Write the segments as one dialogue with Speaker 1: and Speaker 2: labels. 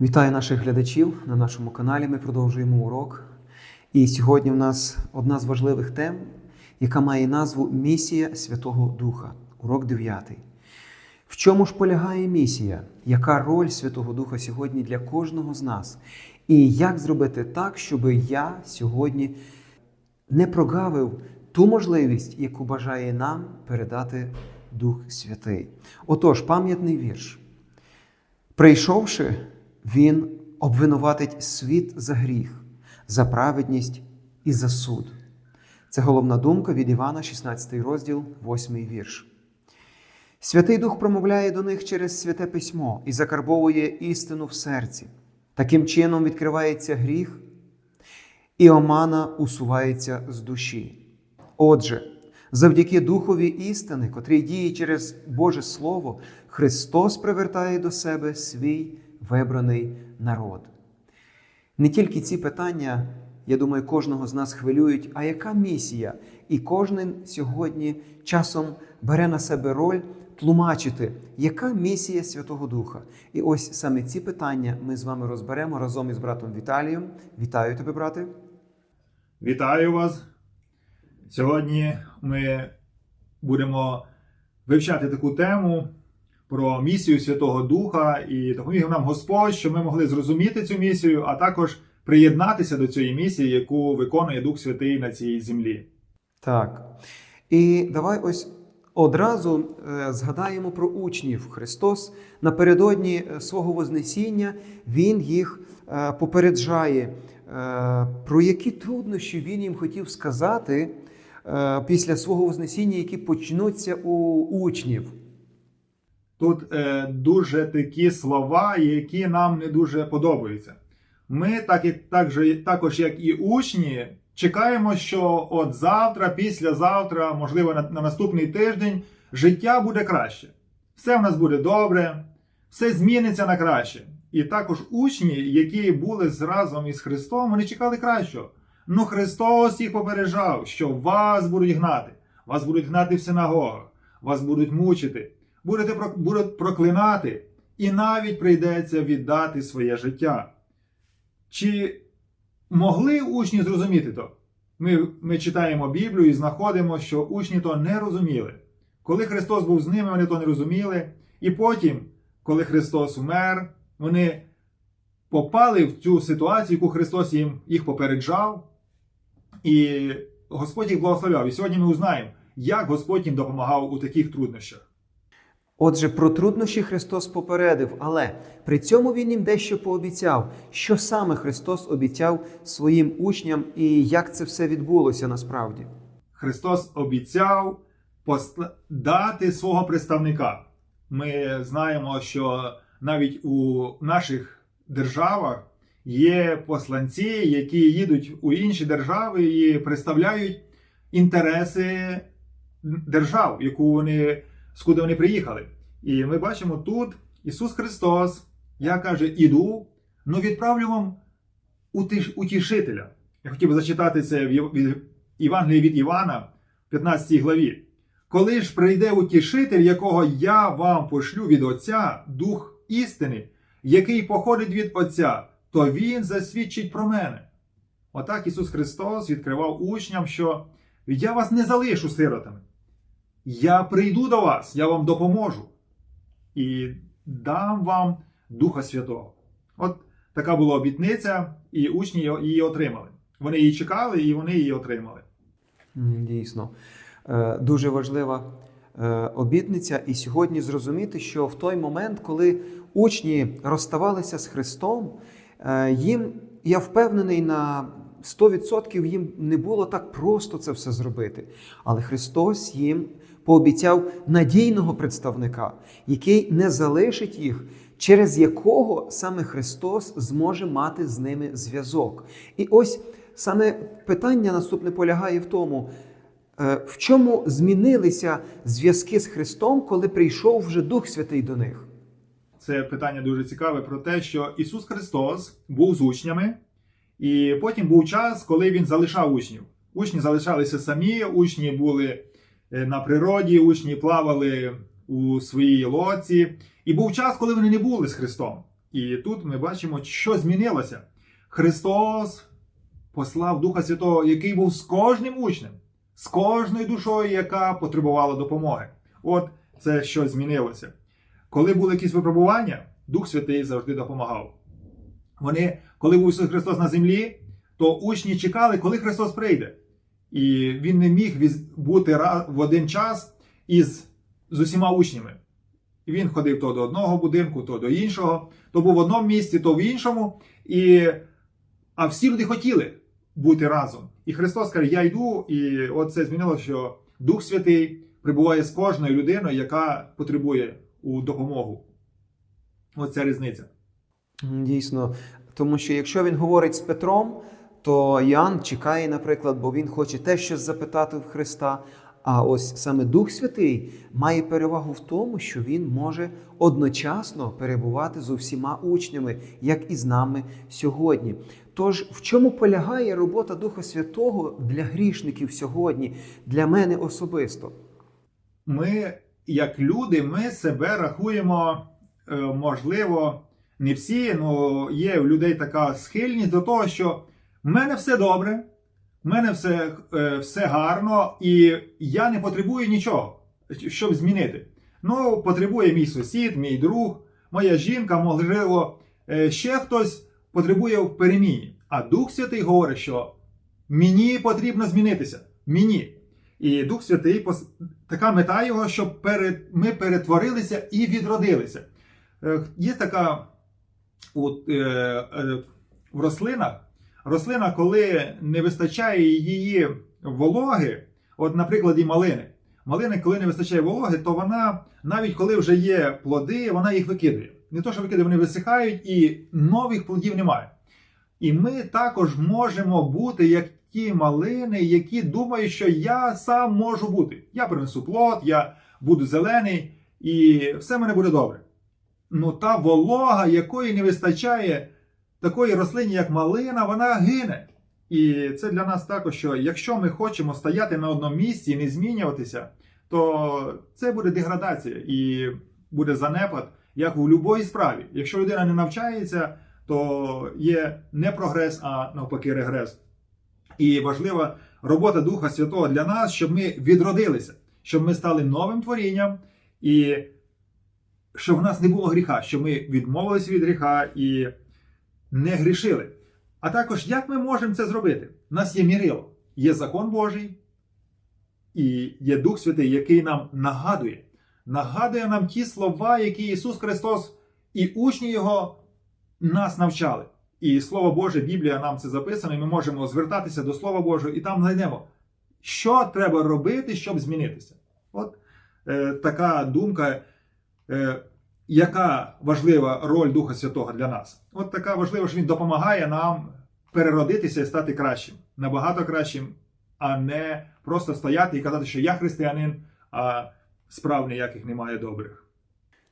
Speaker 1: Вітаю наших глядачів на нашому каналі. Ми продовжуємо урок. І сьогодні в нас одна з важливих тем, яка має назву Місія Святого Духа. Урок 9. В чому ж полягає місія? Яка роль Святого Духа сьогодні для кожного з нас? І як зробити так, щоб я сьогодні не прогавив ту можливість, яку бажає нам передати Дух Святий? Отож, пам'ятний вірш. Прийшовши, він обвинуватить світ за гріх, за праведність і за суд. Це головна думка від Івана, 16 розділ, 8 вірш. Святий Дух промовляє до них через святе письмо і закарбовує істину в серці. Таким чином відкривається гріх, і омана усувається з душі. Отже, завдяки Духові істини, котрий діє через Боже Слово, Христос привертає до себе свій вибраний народ. Не тільки ці питання, я думаю, кожного з нас хвилюють, а яка місія? І кожен сьогодні часом бере на себе роль тлумачити, яка місія Святого Духа. І ось саме ці питання ми з вами розберемо разом із братом Віталієм. Вітаю тебе, брате.
Speaker 2: Вітаю вас! Сьогодні ми будемо вивчати таку тему про місію Святого Духа і допоміг нам Господь, щоб ми могли зрозуміти цю місію, а також приєднатися до цієї місії, яку виконує Дух Святий на цій землі.
Speaker 1: Так. І давай ось одразу е, згадаємо про учнів. Христос напередодні е, свого Вознесіння Він їх е, попереджає, про які труднощі Він їм хотів сказати після свого Вознесіння, які почнуться у учнів.
Speaker 2: Тут е, дуже такі слова, які нам не дуже подобаються. Ми, так як так же, також як і учні, чекаємо, що от завтра, післязавтра, можливо, на, на наступний тиждень життя буде краще. Все в нас буде добре, все зміниться на краще. І також учні, які були разом із Христом, вони чекали кращого. Ну Христос їх попереджав, що вас будуть гнати, вас будуть гнати в синагогах, вас будуть мучити, будуть проклинати, і навіть прийдеться віддати своє життя. Чи могли учні зрозуміти то? Ми, ми читаємо Біблію і знаходимо, що учні то не розуміли. Коли Христос був з ними, вони то не розуміли. І потім, коли Христос умер, вони попали в цю ситуацію, яку Христос їм їх попереджав, і Господь їх благословляв. І сьогодні ми узнаємо, як Господь їм допомагав у таких труднощах.
Speaker 1: Отже, про труднощі Христос попередив, але при цьому Він їм дещо пообіцяв, що саме Христос обіцяв своїм учням і як це все відбулося насправді.
Speaker 2: Христос обіцяв дати свого представника. Ми знаємо, що навіть у наших державах є посланці, які їдуть у інші держави і представляють інтереси держав, яку вони, скуди вони приїхали. І ми бачимо тут Ісус Христос, я каже, іду, но відправлю вам утішителя. Я хотів би зачитати це в Євангелії від Івана, 15 главі. Коли ж прийде утішитель, якого я вам пошлю від Отця, Дух істини, який походить від Отця, то Він засвідчить про мене. Отак Ісус Христос відкривав учням, що я вас не залишу сиротами. Я прийду до вас, я вам допоможу і дам вам Духа Святого. От така була обітниця, і учні її- отримали. Вони її чекали, і вони її отримали.
Speaker 1: Дійсно, Е, дуже важлива е, обітниця. І сьогодні зрозуміти, що в той момент, коли учні розставалися з Христом, е, їм, я впевнений, на 100% їм не було так просто це все зробити. Але Христос їм пообіцяв надійного представника, який не залишить їх. Через якого саме Христос зможе мати з ними зв'язок. І ось саме питання наступне полягає в тому, Е, В чому змінилися зв'язки з Христом, коли прийшов вже Дух Святий до них?
Speaker 2: Це питання дуже цікаве про те, що Ісус Христос був з учнями, і потім був час, коли Він залишав учнів. Учні залишалися самі, учні були на природі, учні плавали у своїй лодці. І був час, коли вони не були з Христом. І тут ми бачимо, що змінилося. Христос послав Духа Святого, який був з кожним учнем, з кожною душою, яка потребувала допомоги. От це що змінилося. Коли були якісь випробування, Дух Святий завжди допомагав. Вони, коли був Ісус Христос на землі, то учні чекали, коли Христос прийде. І він не міг бути в один час із з усіма учнями. І він ходив то до одного будинку, то до іншого, то був в одному місці, то в іншому. І... А всі люди хотіли бути разом. І Христос каже: Я йду, і от це змінило, що Дух Святий прибуває з кожною людиною, яка потребує у допомогу. Оця різниця.
Speaker 1: Дійсно, тому що якщо він говорить з Петром, то Іоанн чекає, наприклад, бо він хоче теж щось запитати в Христа. А ось саме Дух Святий має перевагу в тому, що він може одночасно перебувати з усіма учнями, як і з нами сьогодні. Тож, в чому полягає робота Духа Святого для грішників сьогодні, для мене особисто?
Speaker 2: ми, як люди, ми себе рахуємо, е, можливо, не всі, але є у людей така схильність до того, що в мене все добре, в мене все, е, все гарно, і я не потребую нічого, щоб змінити. Ну, потребує мій сусід, мій друг, моя жінка, можливо, е, ще хтось потребує в переміні. А Дух Святий говорить, що мені потрібно змінитися. Мені. І Дух Святий така мета його, щоб ми перетворилися і відродилися. Е, Є така от, е, е, в рослинах, рослина, коли не вистачає її вологи, от, наприклад, і малини. Малини, коли не вистачає вологи, то вона, навіть коли вже є плоди, вона їх викидає. Не то, що викидає, вони висихають і нових плодів немає. І ми також можемо бути як ті малини, які думають, що я сам можу бути. Я принесу плод, я буду зелений, і все в мене буде добре. Ну та волога, якої не вистачає такої рослині, як малина, вона гине. І це для нас також, що якщо ми хочемо стояти на одному місці і не змінюватися, то це буде деградація і буде занепад, як у будь-якій справі. Якщо людина не навчається, то є не прогрес, а навпаки регрес. І важлива робота Духа Святого для нас, щоб ми відродилися, щоб ми стали новим творінням, і щоб в нас не було гріха, щоб ми відмовилися від гріха і не грішили. А також, як ми можемо це зробити? У нас є мірило, є закон Божий і є Дух Святий, який нам нагадує, нагадує нам ті слова, які Ісус Христос і учні Його нас навчали. І Слово Боже, Біблія нам це записано, і ми можемо звертатися до Слова Божого, і там знайдемо, що треба робити, щоб змінитися. От е, така думка, е, яка важлива роль Духа Святого для нас. От така важлива, що він допомагає нам переродитися і стати кращим, набагато кращим, а не просто стояти і казати, що я християнин, а справ ніяких немає добрих.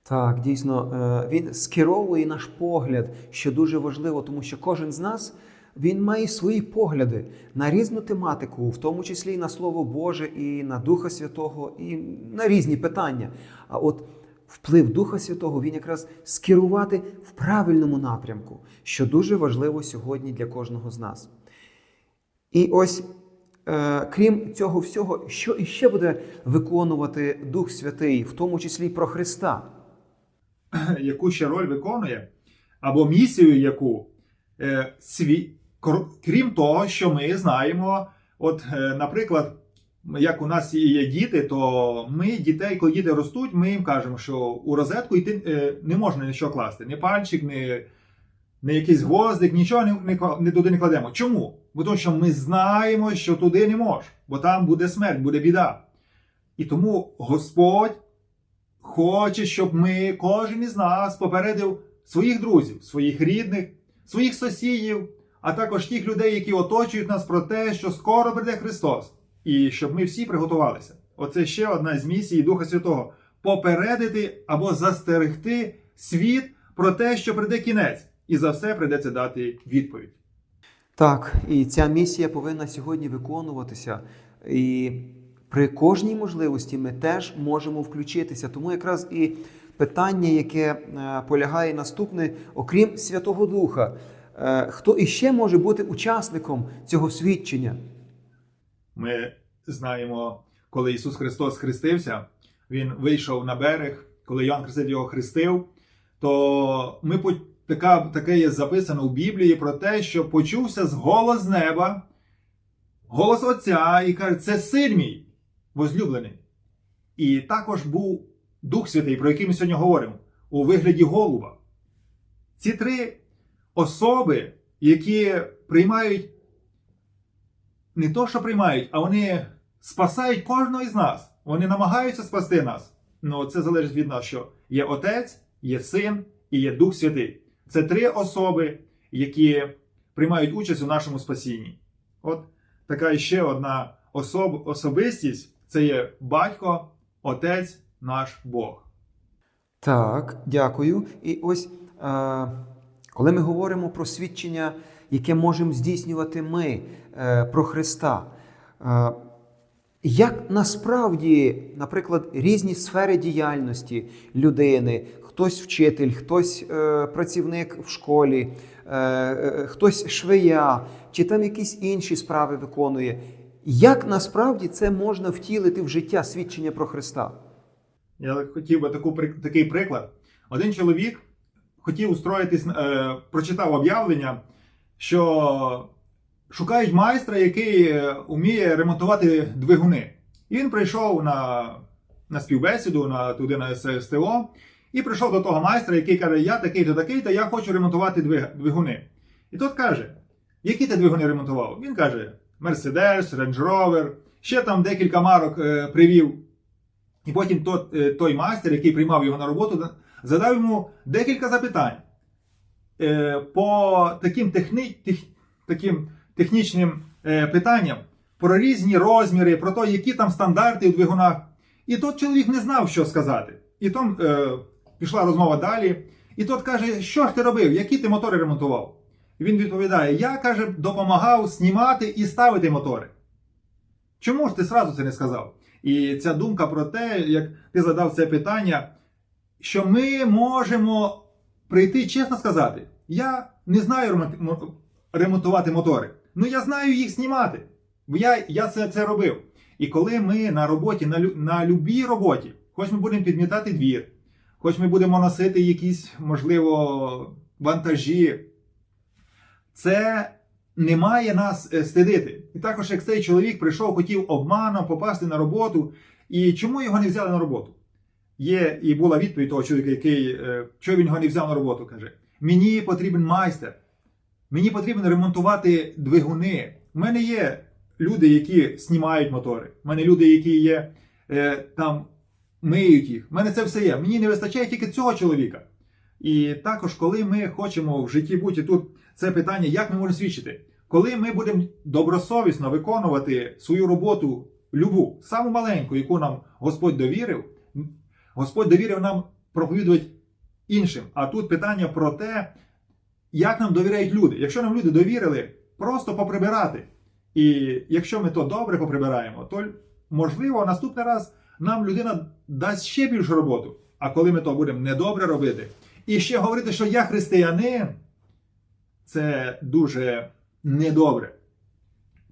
Speaker 1: Так, дійсно, е, він скеровує наш погляд, що дуже важливо, тому що кожен з нас він має свої погляди на різну тематику, в тому числі і на Слово Боже, і на Духа Святого, і на різні питання. А от вплив Духа Святого він якраз скерувати в правильному напрямку, що дуже важливо сьогодні для кожного з нас. І ось, е, крім цього всього, що іще буде виконувати Дух Святий, в тому числі про Христа.
Speaker 2: яку ще роль виконує, або місію, яку е, сві... крім того, що ми знаємо, от, е, наприклад, як у нас є діти, то ми дітей, коли діти ростуть, ми їм кажемо, що у розетку йти е, не можна нічого класти, ні пальчик, ні, ні якийсь гвоздик, нічого не, не, не туди не кладемо. Чому? Бо тому що ми знаємо, що туди не можна, бо там буде смерть, буде біда. І тому Господь хоче, щоб ми, кожен із нас, попередив своїх друзів, своїх рідних, своїх сусідів, а також тих людей, які оточують нас про те, що скоро прийде Христос, і щоб ми всі приготувалися. Оце ще одна з місій Духа Святого попередити або застерегти світ про те, що прийде кінець, і за все прийдеться дати відповідь.
Speaker 1: Так, і ця місія повинна сьогодні виконуватися. І при кожній можливості ми теж можемо включитися. Тому якраз і питання, яке е, полягає наступне, окрім Святого Духа, е, хто іще може бути учасником цього свідчення?
Speaker 2: Ми знаємо, коли Ісус Христос хрестився, Він вийшов на берег, коли Йоанн Хреститель його хрестив, то ми така, таке є записано в Біблії про те, що почувся з голос неба, голос Отця, і каже, це син мій возлюблений. І також був Дух Святий, про який ми сьогодні говоримо, у вигляді голуба. Ці три особи, які приймають не то, що приймають, а вони спасають кожного із нас. Вони намагаються спасти нас. Ну, це залежить від нас, що є Отець, є Син і є Дух Святий. Це три особи, які приймають участь у нашому спасінні. От така ще одна особ, особистість це є батько, Отець, наш Бог.
Speaker 1: Так, дякую. І ось е, коли ми говоримо про свідчення, яке можемо здійснювати ми про Христа, е, як насправді, наприклад, різні сфери діяльності людини, хтось вчитель, хтось е, працівник в школі, е, е, хтось швея, чи там якісь інші справи виконує, як насправді це можна втілити в життя свідчення про Христа?
Speaker 2: Я хотів би таку, такий приклад. Один чоловік хотів устроїтись, е, прочитав об'явлення, що шукають майстра, який е, уміє ремонтувати двигуни. І він прийшов на, на співбесіду на, туди на ССТО і прийшов до того майстра, який каже: Я такий-то такий-то, я хочу ремонтувати двигуни. І тот каже: Які ти двигуни ремонтував? Він каже: Mercedes, Range Rover, ще там декілька марок е, привів. І потім тот, е, той майстер, який приймав його на роботу, задав йому декілька запитань е, по таким, техні, тех, таким технічним е, питанням, про різні розміри, про те, які там стандарти у двигунах. І тот чоловік не знав, що сказати. І там е, пішла розмова далі. І тот каже, що ж ти робив, які ти мотори ремонтував? Він відповідає: Я каже, допомагав знімати і ставити мотори. Чому ж ти сразу це не сказав? І ця думка про те, як ти задав це питання, що ми можемо прийти, чесно сказати, я не знаю ремонтувати мотори. Ну я знаю їх знімати. Бо я, я це, це робив. І коли ми на роботі, на, на любій роботі, хоч ми будемо підмітати двір, хоч ми будемо носити якісь, можливо, вантажі, це не має нас е, стидити. І також, як цей чоловік прийшов, хотів обманом попасти на роботу, і чому його не взяли на роботу? Є і була відповідь того чоловіка, який е, чого він його не взяв на роботу, каже: Мені потрібен майстер, мені потрібно ремонтувати двигуни. У мене є люди, які знімають мотори. У мене люди, які є е, там, миють їх. У мене це все є. Мені не вистачає тільки цього чоловіка. І також, коли ми хочемо в житті бути тут, це питання, як ми можемо свідчити, коли ми будемо добросовісно виконувати свою роботу, любу, саму маленьку, яку нам Господь довірив, Господь довірив нам проповідувати іншим. А тут питання про те, як нам довіряють люди. Якщо нам люди довірили, просто поприбирати. І якщо ми то добре поприбираємо, то можливо наступний раз нам людина дасть ще більшу роботу. А коли ми то будемо недобре робити, і ще говорити, що я християнин, це дуже недобре.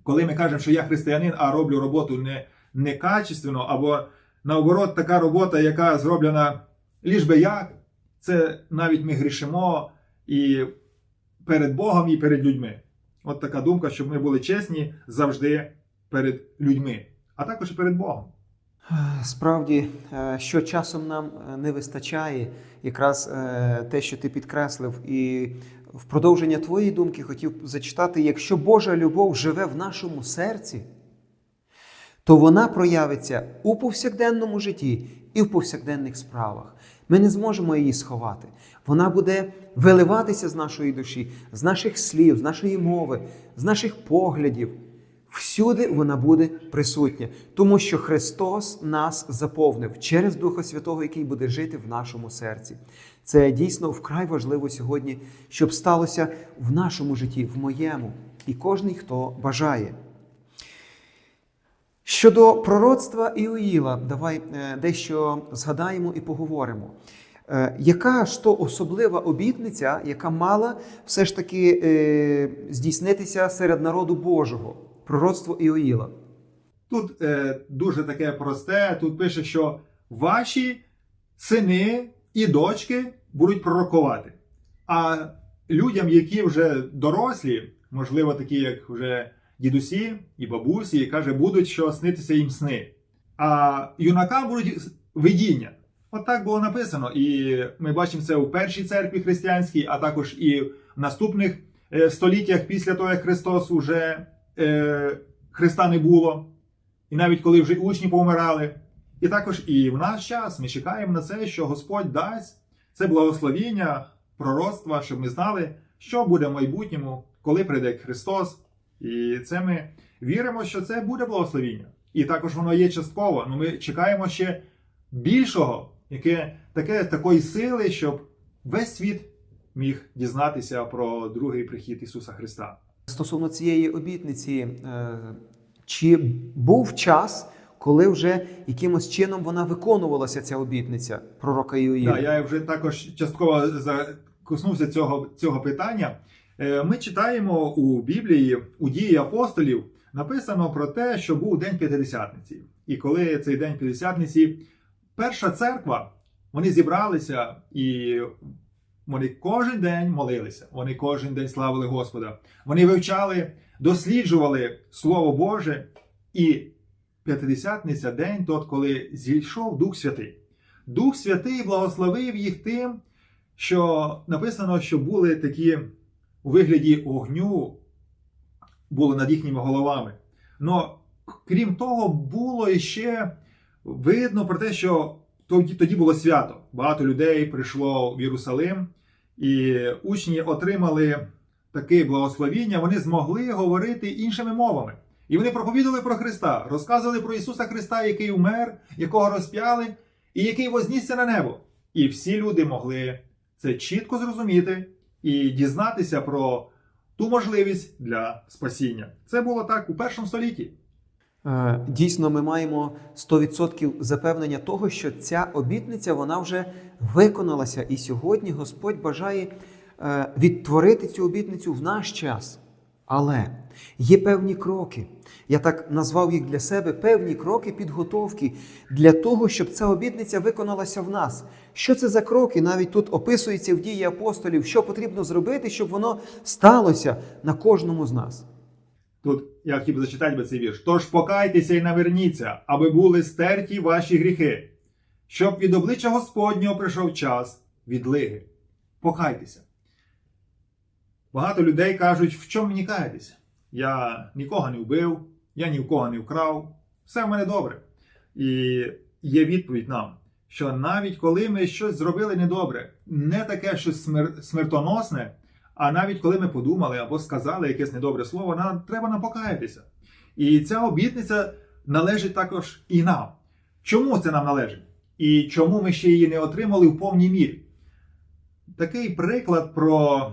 Speaker 2: Коли ми кажемо, що я християнин, а роблю роботу не, некачественно, або наоборот, така робота, яка зроблена ліж би як, це навіть ми грішимо і перед Богом, і перед людьми. От така думка, щоб ми були чесні завжди перед людьми, а також перед Богом.
Speaker 1: Справді, е, що часом нам е, не вистачає, якраз е, те, що ти підкреслив, і в продовження твоєї думки хотів зачитати: якщо Божа любов живе в нашому серці, то вона проявиться у повсякденному житті і в повсякденних справах. Ми не зможемо її сховати. Вона буде виливатися з нашої душі, з наших слів, з нашої мови, з наших поглядів. Всюди вона буде присутня, тому що Христос нас заповнив через Духа Святого, який буде жити в нашому серці. Це дійсно вкрай важливо сьогодні, щоб сталося в нашому житті, в моєму, і кожний, хто бажає. Щодо пророцтва Іоїла, давай е, дещо згадаємо і поговоримо. Е, Яка ж то особлива обітниця, яка мала все ж таки е, здійснитися серед народу Божого? Пророцтво Іоїла.
Speaker 2: Тут е, дуже таке просте. Тут пише, що ваші сини і дочки будуть пророкувати. А людям, які вже дорослі, можливо, такі, як вже дідусі і бабусі, і каже, будуть що снитися їм сни. А юнакам будуть видіння. От так було написано. І ми бачимо це у першій церкві християнській, а також і в наступних е, століттях після того, як Христос уже е, Христа не було. І навіть коли вже учні помирали. І також і в наш час ми чекаємо на це, що Господь дасть це благословіння, пророцтва, щоб ми знали, що буде в майбутньому, коли прийде Христос. І це ми віримо, що це буде благословіння. І також воно є частково. але ми чекаємо ще більшого, яке таке такої сили, щоб весь світ міг дізнатися про другий прихід Ісуса Христа.
Speaker 1: Стосовно цієї обітниці, е, чи був час, коли вже якимось чином вона виконувалася, ця обітниця пророка Іоїла?
Speaker 2: Так, я вже також частково закоснувся цього, цього питання. Е, Ми читаємо у Біблії, у дії апостолів, написано про те, що був День П'ятидесятниці. І коли цей День П'ятидесятниці, перша церква, вони зібралися і вони кожен день молилися, вони кожен день славили Господа. Вони вивчали, досліджували Слово Боже, і П'ятидесятниця день тот, коли зійшов Дух Святий. Дух Святий благословив їх тим, що написано, що були такі у вигляді огню, були над їхніми головами. Но крім того, було іще видно про те, що тоді, було свято. Багато людей прийшло в Єрусалим, і учні отримали таке благословіння, вони змогли говорити іншими мовами. І вони проповідували про Христа, розказували про Ісуса Христа, який умер, якого розп'яли, і який вознісся на небо. І всі люди могли це чітко зрозуміти і дізнатися про ту можливість для спасіння. Це було так у першому столітті.
Speaker 1: Е, Дійсно, ми маємо 100% запевнення того, що ця обітниця вона вже виконалася. І сьогодні Господь бажає е, відтворити цю обітницю в наш час. Але є певні кроки. Я так назвав їх для себе певні кроки підготовки для того, щоб ця обітниця виконалася в нас. Що це за кроки? Навіть тут описується в дії апостолів, що потрібно зробити, щоб воно сталося на кожному з нас.
Speaker 2: Тут я хотів би зачитати би цей вірш. Тож покайтеся і наверніться, аби були стерті ваші гріхи, щоб від обличчя Господнього прийшов час відлиги. Покайтеся. Багато людей кажуть, в чому мені каятися? Я нікого не вбив, я ні в кого не вкрав, все в мене добре. І є відповідь нам, що навіть коли ми щось зробили недобре, не таке щось смер- смертоносне, а навіть коли ми подумали або сказали якесь недобре слово, нам треба нам покаятися. І ця обітниця належить також і нам. Чому це нам належить? І чому ми ще її не отримали в повній мірі? Такий приклад про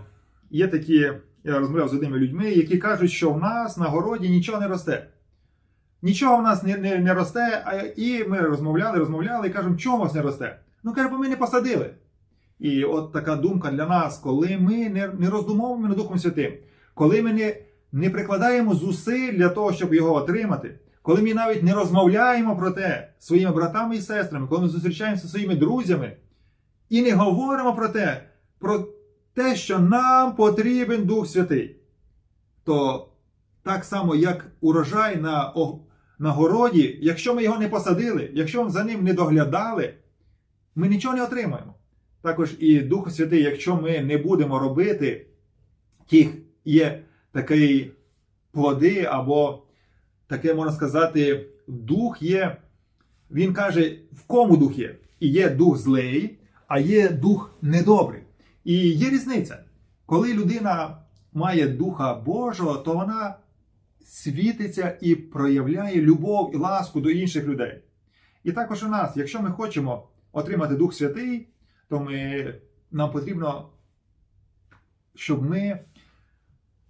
Speaker 2: є такі, я розмовляв з одними людьми, які кажуть, що в нас на городі нічого не росте. Нічого в нас не, не, не росте, а і ми розмовляли, розмовляли і кажемо, чому у вас не росте? Ну, каже, бо ми не посадили. І от така думка для нас, коли ми не, не роздумовуємо над Духом Святим, коли ми не, не прикладаємо зусиль для того, щоб його отримати, коли ми навіть не розмовляємо про те своїми братами і сестрами, коли ми зустрічаємося зі своїми друзями, і не говоримо про те, про те, що нам потрібен Дух Святий, то так само, як урожай на, на городі, якщо ми його не посадили, якщо ми за ним не доглядали, ми нічого не отримаємо. Також і Дух Святий, якщо ми не будемо робити, тих є такі плоди, або таке можна сказати, дух є. Він каже, в кому дух є? І є дух злий, а є дух недобрий. І є різниця. Коли людина має Духа Божого, то вона світиться і проявляє любов і ласку до інших людей. І також у нас, якщо ми хочемо отримати Дух Святий, то ми, нам потрібно, щоб ми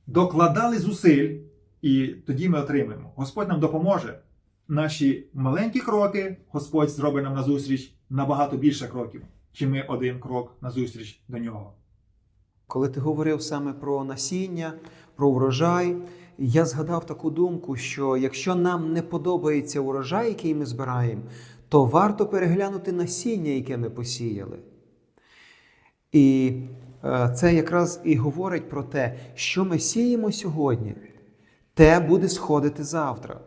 Speaker 2: докладали зусиль, і тоді ми отримаємо. Господь нам допоможе. Наші маленькі кроки Господь зробить нам назустріч набагато більше кроків. Чи ми один крок назустріч до нього.
Speaker 1: Коли ти говорив саме про насіння, про врожай, я згадав таку думку, що якщо нам не подобається урожай, який ми збираємо, то варто переглянути насіння, яке ми посіяли. І е, це якраз і говорить про те, що ми сіємо сьогодні, те буде сходити завтра.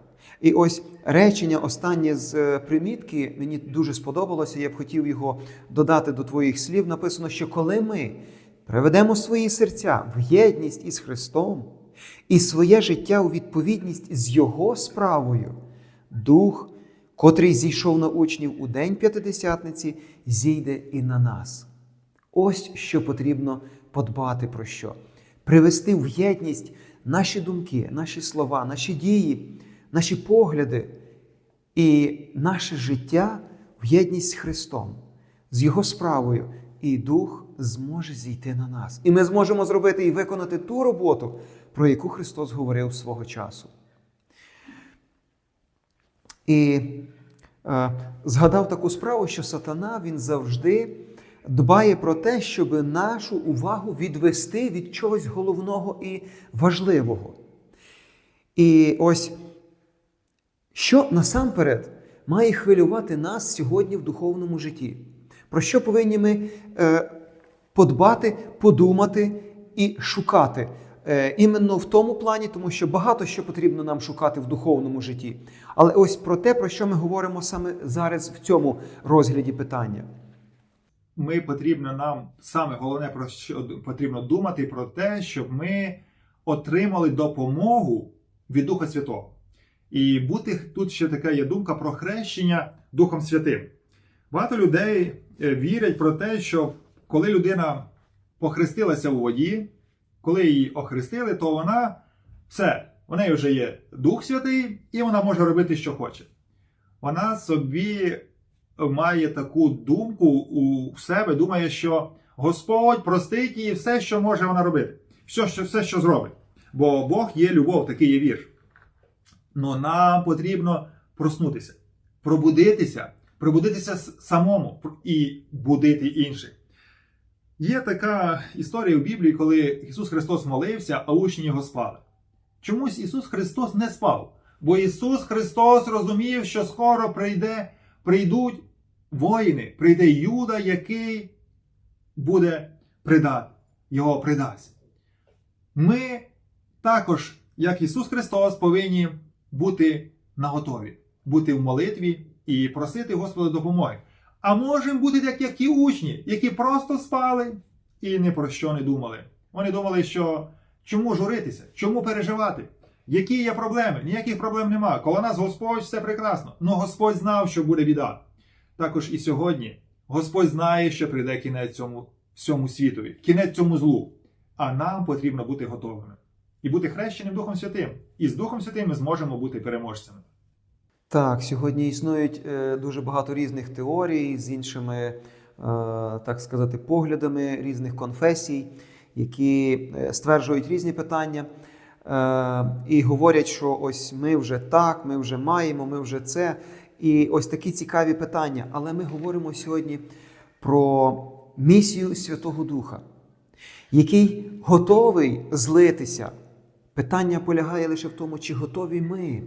Speaker 1: І ось речення останнє з е, примітки мені дуже сподобалося. Я б хотів його додати до твоїх слів. Написано, що коли ми приведемо свої серця в єдність із Христом і своє життя у відповідність з Його справою, Дух, котрий зійшов на учнів у день п'ятидесятниці, зійде і на нас. Ось що потрібно подбати про що. Привести в єдність наші думки, наші слова, наші дії, наші погляди і наше життя в єдність з Христом, з Його справою, і Дух зможе зійти на нас. І ми зможемо зробити і виконати ту роботу, про яку Христос говорив свого часу. І е, згадав таку справу, що сатана він завжди дбає про те, щоб нашу увагу відвести від чогось головного і важливого. І ось що насамперед має хвилювати нас сьогодні в духовному житті? Про що повинні ми е, подбати, подумати і шукати? Е, іменно в тому плані, тому що багато що потрібно нам шукати в духовному житті. Але ось про те, про що ми говоримо саме зараз в цьому розгляді питання.
Speaker 2: Ми потрібно нам саме головне про що потрібно думати про те, щоб ми отримали допомогу від Духа Святого. І бути тут ще така є думка про хрещення Духом Святим. Багато людей е, вірять про те, що коли людина похрестилася у воді, коли її охрестили, то вона все, у неї вже є Дух Святий, і вона може робити, що хоче. Вона собі має таку думку у себе, думає, що Господь простить їй все, що може вона робити, все, що, все, що зробить. Бо Бог є любов, такий є вірш. Но нам потрібно проснутися, пробудитися, пробудитися самому і будити інших. Є така історія в Біблії, коли Ісус Христос молився, а учні його спали. Чомусь Ісус Христос не спав, бо Ісус Христос розумів, що скоро прийде, прийдуть воїни, прийде Юда, який буде придати, його придасть. Ми також, як Ісус Христос, повинні бути наготові, бути в молитві і просити Господа допомоги. А можемо бути як ті учні, які просто спали і ні про що не думали. Вони думали, що чому журитися, чому переживати, які є проблеми? Ніяких проблем нема. Коло нас Господь все прекрасно. Но Господь знав, що буде біда. Також і сьогодні Господь знає, що прийде кінець цьому всьому світові, кінець цьому злу. А нам потрібно бути готовими і бути хрещеним Духом Святим. І з Духом Святим ми зможемо бути переможцями.
Speaker 1: Так, сьогодні існують е, дуже багато різних теорій з іншими, е, так сказати, поглядами різних конфесій, які е, стверджують різні питання і говорять, що ось ми вже так, ми вже маємо, ми вже це. І ось такі цікаві питання. Але ми говоримо сьогодні про місію Святого Духа, який готовий злитися. Питання полягає лише в тому, чи готові ми.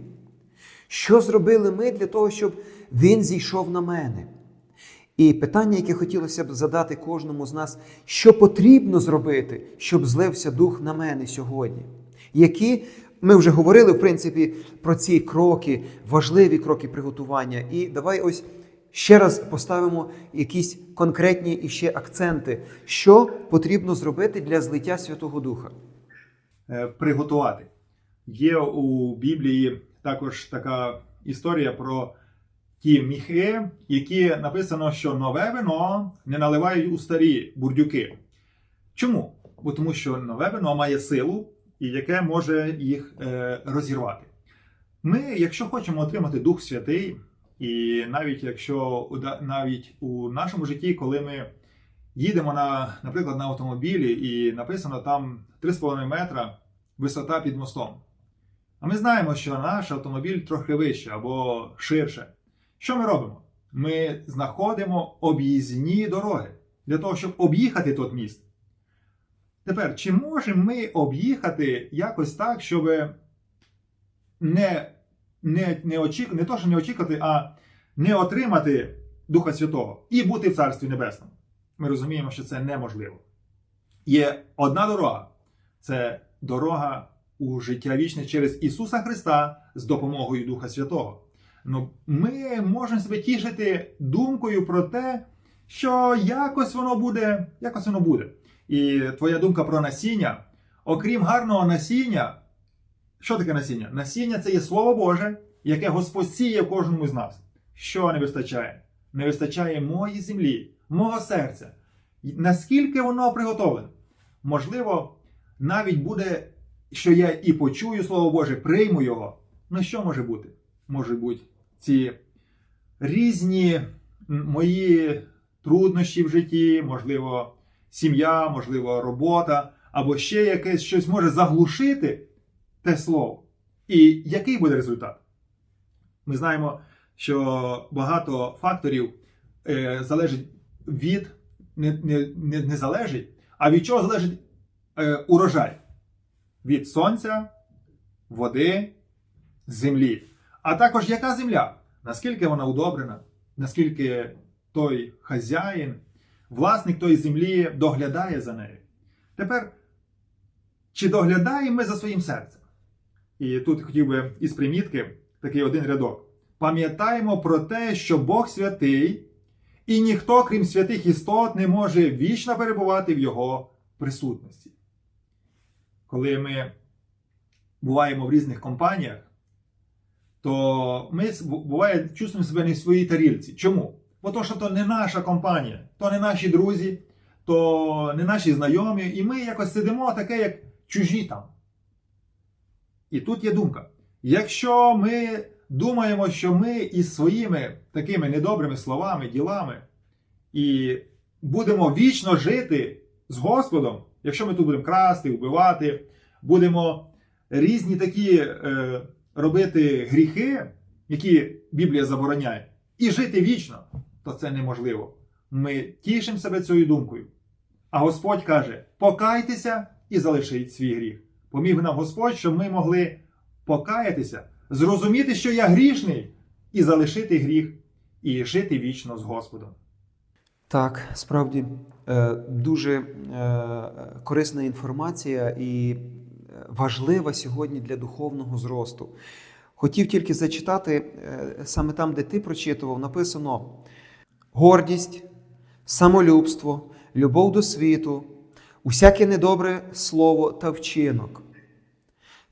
Speaker 1: Що зробили ми для того, щоб він зійшов на мене? І питання, яке хотілося б задати кожному з нас, що потрібно зробити, щоб злився дух на мене сьогодні? Які ми вже говорили, в принципі, про ці кроки, важливі кроки приготування. І давай ось ще раз поставимо якісь конкретні і ще акценти, що потрібно зробити для злиття Святого Духа.
Speaker 2: Е, приготувати. Є у Біблії також така історія про ті міхи, які написано, що нове вино не наливають у старі бурдюки. Чому? Бо тому що нове вино має силу, і яке може їх е, розірвати. Ми, якщо хочемо отримати Дух Святий, і навіть якщо навіть у нашому житті, коли ми їдемо на, наприклад, на автомобілі, і написано там 3,5 метра висота під мостом. А ми знаємо, що наш автомобіль трохи вище або ширше. Що ми робимо? ми знаходимо об'їзні дороги для того, щоб об'їхати тот міст. Тепер, чи можемо ми об'їхати якось так, щоб не, не, не, очік... не то, що не очікувати, а не отримати Духа Святого і бути в Царстві Небесному? Ми розуміємо, що це неможливо. Є одна дорога це дорога у життя вічне через Ісуса Христа з допомогою Духа Святого. Ну, ми можемо себе тішити думкою про те, що якось воно буде, якось воно буде. І твоя думка про насіння, окрім гарного насіння, що таке насіння? Насіння це є Слово Боже, яке Господь сіє кожному з нас. Що не вистачає? Не вистачає моїй землі, мого серця. Наскільки воно приготовлене? Можливо, навіть буде, що я і почую Слово Боже, прийму його. Ну що може бути? Можуть бути ці різні мої труднощі в житті, можливо, сім'я, можливо, робота, або ще якесь щось може заглушити те слово. І який буде результат? Ми знаємо, що багато факторів е, залежить від, не, не, не, не залежить, а від чого залежить е, урожай? Від сонця, води, землі. А також яка земля? Наскільки вона удобрена, наскільки той хазяїн, власник тої землі доглядає за нею. Тепер, чи доглядаємо ми за своїм серцем? І тут хотів би із примітки такий один рядок. Пам'ятаємо про те, що Бог святий, і ніхто, крім святих істот, не може вічно перебувати в Його присутності. Коли ми буваємо в різних компаніях, то ми буває чувствуємо себе не в своїй тарілці. Чому? Бо то, що то не наша компанія, то не наші друзі, то не наші знайомі, і ми якось сидимо таке, як чужі там. І тут є думка: якщо ми думаємо, що ми із своїми такими недобрими словами, ділами і будемо вічно жити з Господом, якщо ми тут будемо красти, вбивати, будемо різні такі е, робити гріхи, які Біблія забороняє, і жити вічно, то це неможливо. Ми тішимо себе цією думкою. А Господь каже: покайтеся і залишіть свій гріх. Поміг нам Господь, щоб ми могли покаятися, зрозуміти, що я грішний, і залишити гріх, і жити вічно з Господом.
Speaker 1: Так, справді е, дуже е, корисна інформація і е, важлива сьогодні для духовного зросту. Хотів тільки зачитати саме там, де ти прочитував, написано гордість, самолюбство, любов до світу, усяке недобре слово та вчинок.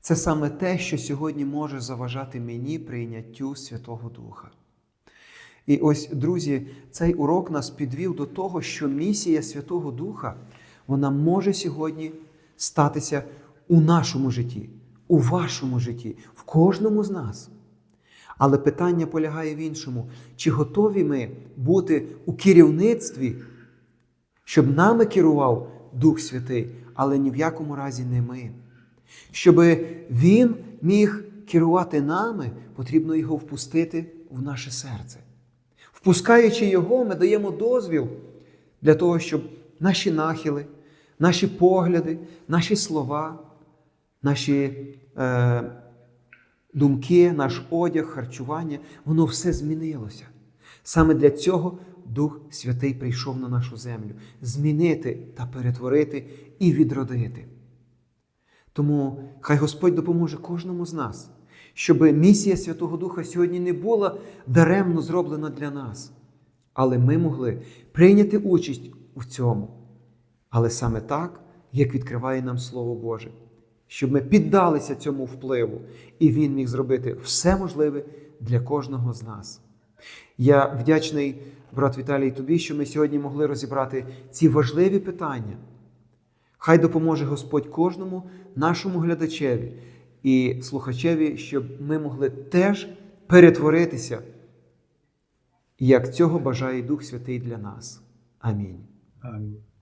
Speaker 1: Це саме те, що сьогодні може заважати мені прийняттю Святого Духа. І ось, друзі, цей урок нас підвів до того, що місія Святого Духа вона може сьогодні статися у нашому житті, у вашому житті, в кожному з нас. Але питання полягає в іншому: чи готові ми бути у керівництві, щоб нами керував Дух Святий, але ні в якому разі не ми. Щоб Він міг керувати нами, потрібно його впустити в наше серце. Впускаючи його, ми даємо дозвіл для того, щоб наші нахили, наші погляди, наші слова, наші е, думки, наш одяг, харчування, воно все змінилося. Саме для цього Дух Святий прийшов на нашу землю змінити та перетворити і відродити. Тому хай Господь допоможе кожному з нас, щоб місія Святого Духа сьогодні не була даремно зроблена для нас, але ми могли прийняти участь у цьому. Але саме так, як відкриває нам Слово Боже, щоб ми піддалися цьому впливу, і Він міг зробити все можливе для кожного з нас. Я вдячний, брат Віталій, тобі, що ми сьогодні могли розібрати ці важливі питання. Хай допоможе Господь кожному нашому глядачеві і слухачеві, щоб ми могли теж перетворитися, як цього бажає Дух Святий для нас. Амінь.
Speaker 2: Амінь.